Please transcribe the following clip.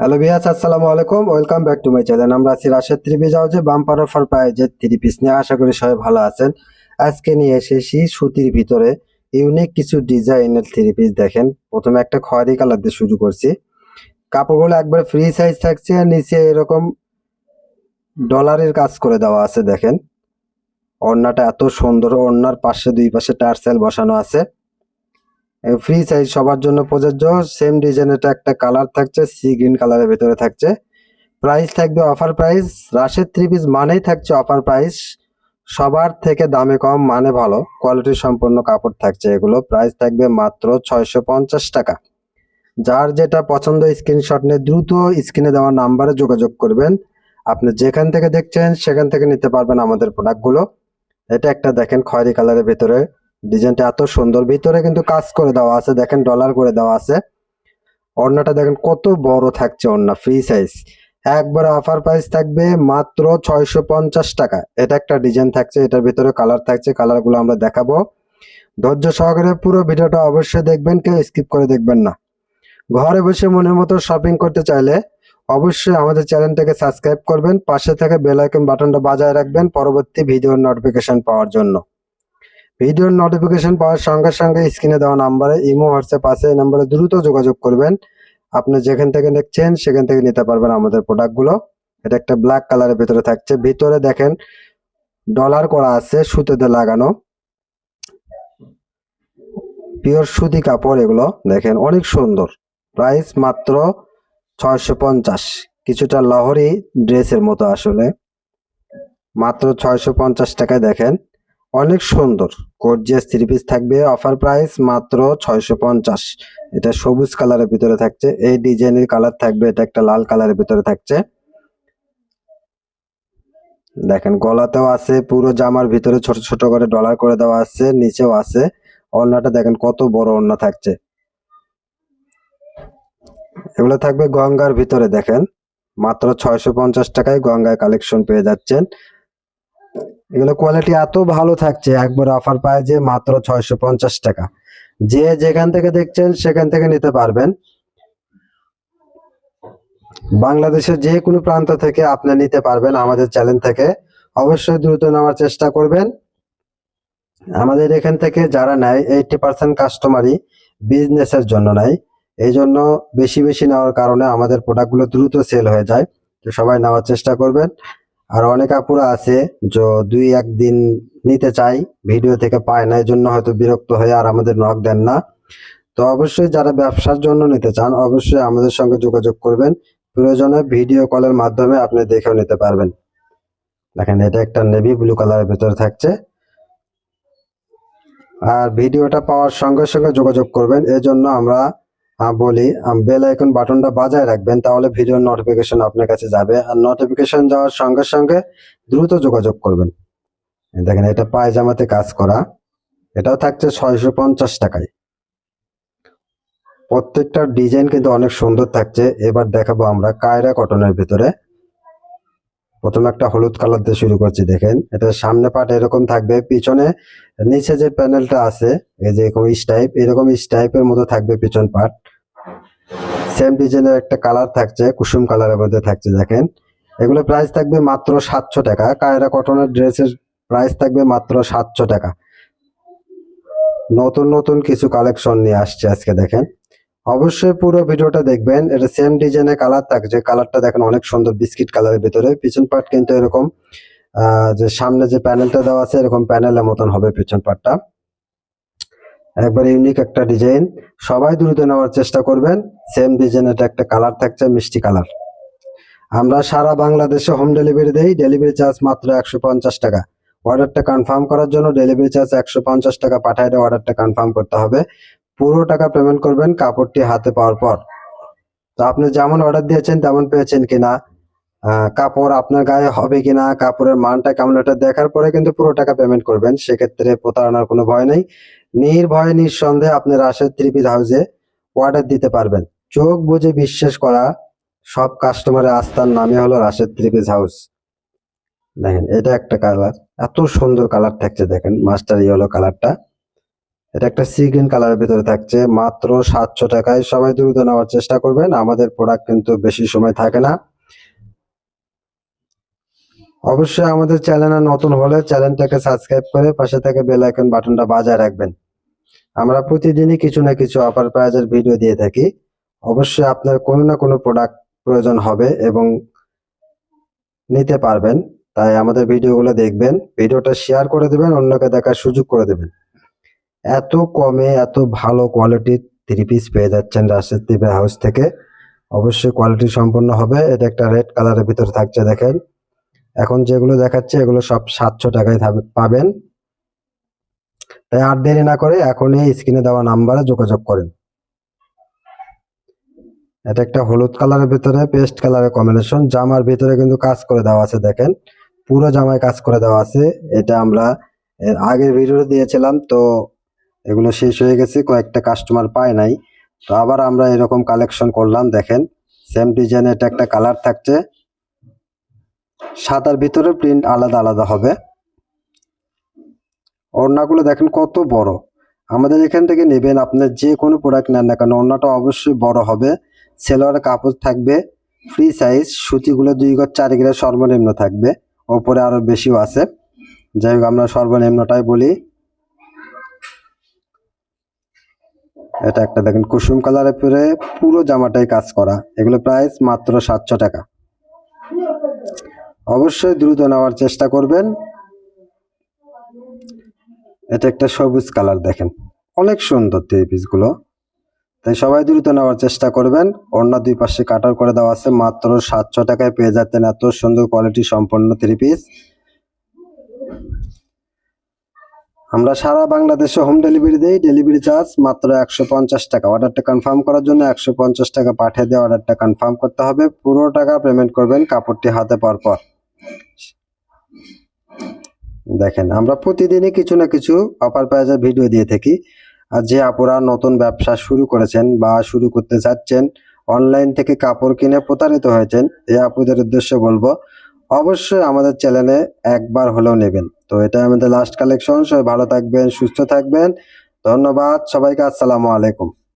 Hello viewers আসসালামু আলাইকুম। Welcome back to my channel আমরা আছি রাশেদ পিস হাউসে, বাম্পার অফার প্রাইজের থ্রি পিস নিয়ে আশা করি সবাই ভালো আছেন। আজকে নিয়ে এসেছি সুতির ভিতরে ইউনিক কিছু ডিজাইনের থ্রি পিস দেখেন। প্রথমে একটা খয়েরি কালার দিয়ে শুরু করছি। কাপড়গুলো একবার ফ্রি সাইজ থাকছে, আর নিচে এরকম ডলারের কাজ করে দেওয়া আছে, দেখেন। ওড়নাটা এত সুন্দর, ওড়নার পাশে দুই পাশে টার্সেল বসানো আছে। ফ্রি সাইজ সবার জন্য প্রযোজ্য। সেম ডিজাইনের একটা কালার থাকছে, সি গ্রিন কালারের ভেতরে থাকছে। প্রাইস থাকবে অফার প্রাইস রাশের থ্রি পিস মানেই থাকছে অফার প্রাইস সবার থেকে দামে কম মানে ভালো কোয়ালিটি সম্পন্ন কাপড় থাকছে এগুলো। প্রাইস থাকবে মাত্র ছয়শো পঞ্চাশ টাকা। যার যেটা পছন্দ স্ক্রিনশট নিয়ে দ্রুত স্ক্রিনে দেওয়া নাম্বারে যোগাযোগ করবেন। আপনি যেখান থেকে দেখছেন, সেখান থেকে নিতে পারবেন আমাদের প্রোডাক্টগুলো এটা একটা দেখেন খয়েরি কালারের ভেতরে। ডিজাইনটা এত সুন্দর। ভিতরে কিন্তু কাজ করে দেওয়া আছে, দেখেন ডলার করে দেওয়া আছে। ওড়নাটা দেখেন কত বড় থাকছে ওড়না ফ্রি সাইজ একবার অফার প্রাইস থাকবে মাত্র ছয়শো পঞ্চাশ টাকা। এটা একটা ডিজাইন থাকছে, এটার ভিতরে কালার থাকছে কালারগুলো আমরা দেখাবো। ধৈর্য সহকারে পুরো ভিডিওটা অবশ্যই দেখবেন, কেউ স্কিপ করে দেখবেন না। ঘরে বসে মনের মতো শপিং করতে চাইলে অবশ্যই আমাদের চ্যানেলটাকে সাবস্ক্রাইব করবেন, পাশে থেকে বেল আইকন বাটনটা বাজায় রাখবেন পরবর্তী ভিডিওর নোটিফিকেশন পাওয়ার জন্য। ভিডিওর নোটিফিকেশন পাওয়ার সঙ্গে সঙ্গে স্ক্রিনে দেওয়া নাম্বারে ইমো হোয়াটসঅ্যাপ আছে, এই নাম্বারে দ্রুত যোগাযোগ করবেন। আপনি যেখান থেকে দেখছেন, সেখান থেকে নিতে পারবেন আমাদের প্রোডাক্টগুলো এটা একটা ব্ল্যাক কালারের ভিতরে থাকছে। ভিতরে দেখেন ডলার করা আছে, সুতোতে লাগানো। পিওর সুতি কাপড় এগুলো, দেখেন, অনেক সুন্দর। প্রাইস মাত্র ছয়শো পঞ্চাশ। কিছুটা লাহোরি ড্রেসের মতো আসলে। মাত্র ছয়শো পঞ্চাশ টাকায় দেখেন। অনেক সুন্দর। গর্জিয়াস থ্রি পিস থাকবে। অফার প্রাইস মাত্র ছয়শো পঞ্চাশ। এটা সবুজ কালারের ভিতরে থাকছে। এই ডিজাইনের কালার থাকবে। এটা একটা লাল কালারের ভিতরে থাকছে। দেখেন, গলাতেও আছে। পুরো জামার ভিতরে ছোট ছোট করে ডলার করে দেওয়া আছে। নিচেও আছে। ওড়নাটা দেখেন, কত বড় ওড়না থাকছে। এগুলো থাকবে গঙ্গার ভিতরে, দেখেন। মাত্র ছয়শো পঞ্চাশ টাকায় গঙ্গায় কালেকশন পেয়ে যাচ্ছেন। এগুলো কোয়ালিটি এত ভালো থাকছে, একবার অফার পায় যে মাত্র ছয়শো পঞ্চাশ টাকা। যে যেখান থেকে দেখছেন সেখান থেকে নিতে পারবেন। বাংলাদেশের যে কোনো প্রান্ত থেকে আপনি নিতে পারবেন আমাদের চ্যানেল থেকে। অবশ্যই দ্রুত নেওয়ার চেষ্টা করবেন। আমাদের এখান থেকে যারা নেয় এইটি পার্সেন্ট কাস্টমারই বিজনেসের জন্য নেয়। এই জন্য বেশি বেশি নেওয়ার কারণে আমাদের প্রোডাক্টগুলো দ্রুত সেল হয়ে যায়। তো সবাই নেওয়ার চেষ্টা করবেন। আর অনেক আপুরা আছে যে দুই একদিন নিতে চাই ভিডিও থেকে পায় না এই জন্য হয়তো বিরক্ত হয়ে আর আমাদের নক দেন না। তো অবশ্যই যারা ব্যবসার জন্য নিতে চান, অবশ্যই আমাদের সঙ্গে যোগাযোগ করবেন। প্রয়োজনে ভিডিও কলের মাধ্যমে আপনি দেখেও নিতে পারবেন। দেখেন, এটা একটা নেভি ব্লু কালারের ভিতরে থাকছে। আর ভিডিওটা পাওয়ার সঙ্গে সঙ্গে যোগাযোগ করবেন, এজন্য আমরা বলি বেল আইকন বাটনটা বাজায় রাখবেন, তাহলে ভিডিওর নোটিফিকেশন আপনার কাছে যাবে। আর নোটিফিকেশন যাওয়ার সঙ্গে সঙ্গে দ্রুত যোগাযোগ করবেন। দেখেন, এটা পায়জামাতে কাজ করা। এটাও থাকছে ছয়শো পঞ্চাশ টাকায়। প্রত্যেকটা ডিজাইন কিন্তু অনেক সুন্দর থাকছে। এবার দেখাবো আমরা কায়রা কটনের ভিতরে। প্রথমে একটা হলুদ কালার দিয়ে শুরু করছি, দেখেন। এটা সামনে পাট এরকম থাকবে, পিছনে নিচে যে প্যানেলটা আছে, এই যে এরকম স্টাইপ এরকম স্টাইপের মতো থাকবে পিছন পাট সেম ডিজাইনের একটা কালার থাকছে, কুসুম কালারের মধ্যে থাকছে, দেখেন। এগুলো প্রাইস থাকবে মাত্র সাতশো টাকা, কায়রা কটনের ড্রেসের প্রাইস থাকবে মাত্র সাতশো টাকা। নতুন নতুন কিছু কালেকশন নিয়ে আসছে আজকে, দেখেন। অবশ্যই পুরো ভিডিওটা দেখবেন। এটা সেম ডিজাইনের কালার থাকছে কালারটা দেখেন অনেক সুন্দর বিস্কিট কালারের ভিতরে। পিছন পার্ট কিন্তু এরকম যে সামনে যে প্যানেলটা দেওয়া আছে, এরকম প্যানেলের মতন হবে পিছন পার্টটা একবার ইউনিক একটা ডিজাইন সবাই দ্রুত নেওয়ার চেষ্টা করবেন। সেম ডিজাইনের একটা কালার থাকছে, মিষ্টি কালার আমরা সারা বাংলাদেশে হোম ডেলিভারি দেই। ডেলিভারি চার্জ মাত্র একশো পঞ্চাশ টাকা। অর্ডারটা কনফার্ম করার জন্য ডেলিভারি চার্জ একশো পঞ্চাশ টাকা পাঠায় অর্ডারটা কনফার্ম করতে হবে। পুরো টাকা পেমেন্ট করবেন কাপড়টি হাতে পাওয়ার পর। তো আপনি যেমন অর্ডার দিয়েছেন তেমন পেয়েছেন কিনা কাপড় আপনার গায়ে হবে কিনা, কাপড়ের মানটা কেমন এটা দেখার পরে কিন্তু পুরো টাকা পেমেন্ট করবেন। সেক্ষেত্রে প্রতারণার কোনো ভয় নেই। নির্ভয়ে, নিঃসন্দেহে আপনি রাশেদ থ্রি পিস হাউসে অর্ডার দিতে পারবেন। চোখ বুঝে বিশ্বাস করা সব কাস্টমারের আস্থার নামে হলো রাশেদ থ্রি হাউস দেখেন, এটা একটা কালার এত সুন্দর কালার থাকছে, দেখেন মাস্টার ইয়েলো কালারটা এটা একটা সি গ্রিন কালারের ভিতরে থাকছে। মাত্র সাতশো টাকায় সবাই দ্রুত নেওয়ার চেষ্টা করবেন। আমাদের প্রোডাক্ট কিন্তু বেশি সময় থাকে না। অবশ্যই আমাদের চ্যানেলে নতুন হলে চ্যানেলটাকে সাবস্ক্রাইব করে পাশে থেকে বেল আইকন বাটনটা বাজায় রাখবেন। আমরা প্রতিদিনই কিছু না কিছু অফার প্রাইজের ভিডিও দিয়ে থাকি। অবশ্যই আপনার কোনো না কোনো প্রোডাক্ট প্রয়োজন হবে এবং নিতে পারবেন। তাই আমাদের ভিডিওগুলো দেখবেন ভিডিওটা শেয়ার করে দেবেন, অন্যকে দেখার সুযোগ করে দেবেন। এত কমে এত ভালো কোয়ালিটির থ্রি পিস পেয়ে যাচ্ছেন রাশেদ টিভি হাউস থেকে। অবশ্যই কোয়ালিটি সম্পন্ন হবে। এটা একটা রেড কালারের ভিতরে থাকছে দেখেন। এখন যেগুলো দেখাচ্ছে, এগুলো সব সাতশো টাকায় পাবেন। তাই আর দেরি না করে এখনই স্ক্রিনে দেওয়া নাম্বারে যোগাযোগ করেন। এটা একটা হলুদ কালারের ভিতরে পেস্ট কালারের কম্বিনেশন জামার ভিতরে কিন্তু কাজ করে দেওয়া আছে দেখেন। পুরো জামায় কাজ করে দেওয়া আছে। এটা আমরা আগের ভিডিও দিয়েছিলাম, তো এগুলো শেষ হয়ে গেছে, কয়েকটা কাস্টমার পায় নাই। তো আবার আমরা এরকম কালেকশন করলাম, দেখেন সেম ডিজাইন এটা একটা কালার থাকছে। সাদার ভিতরে প্রিন্ট আলাদা আলাদা হবে। ওড়নাগুলো দেখেন কত বড়। আমাদের এখান থেকে নেবেন, আপনার যে কোনো প্রোডাক্ট নেন না কেন, ওড়নাটা অবশ্যই বড় হবে। সেলোয়ার কাপড় থাকবে ফ্রি সাইজ সুতিগুলো দুই গজ চার গিরা সর্বনিম্ন থাকবে। ওপরে আরও বেশিও আছে। যাই হোক, আমরা সর্বনিম্নটাই বলি। এটা একটা দেখেন কুসুম কালারের পরে পুরো জামাটাই কাজ করা। এগুলো প্রাইস মাত্র সাতশো টাকা। অবশ্যই দ্রুত নেওয়ার চেষ্টা করবেন। এটা একটা সবুজ কালার দেখেন। অনেক সুন্দর থ্রি পিসগুলো। তাই সবাই দ্রুত নেওয়ার চেষ্টা করবেন। অন্য দুই পাশে কাটার করে দেওয়া আছে, মাত্র সাতশো টাকায় পেয়ে যাচ্ছেন এত সুন্দর কোয়ালিটি সম্পন্ন থ্রি পিস আমরা সারা বাংলাদেশে হোম ডেলিভারি দেই ডেলিভারি চার্জ মাত্র একশো পঞ্চাশ টাকা। অর্ডারটা কনফার্ম করার জন্য একশো পঞ্চাশ টাকা পাঠিয়ে দিয়ে অর্ডারটা কনফার্ম করতে হবে। পুরো টাকা পেমেন্ট করবেন কাপড়টি হাতে পাওয়ার পর। দেখেন, আমরা প্রতিদিনই কিছু না কিছু অফার প্রাইজের ভিডিও দিয়ে থাকি। আর যে আপুরা নতুন ব্যবসা শুরু করেছেন বা শুরু করতে চাচ্ছেন অনলাইন থেকে কাপড় কিনে প্রতারিত হয়েছেন এই আপুদের উদ্দেশ্যে বলব অবশ্যই আমাদের চ্যানেলে একবার হলেও নেবেন। তো এটা আমাদের লাস্ট কালেকশন সবাই ভালো থাকবেন, সুস্থ থাকবেন। ধন্যবাদ। সবাইকে আসসালামু আলাইকুম।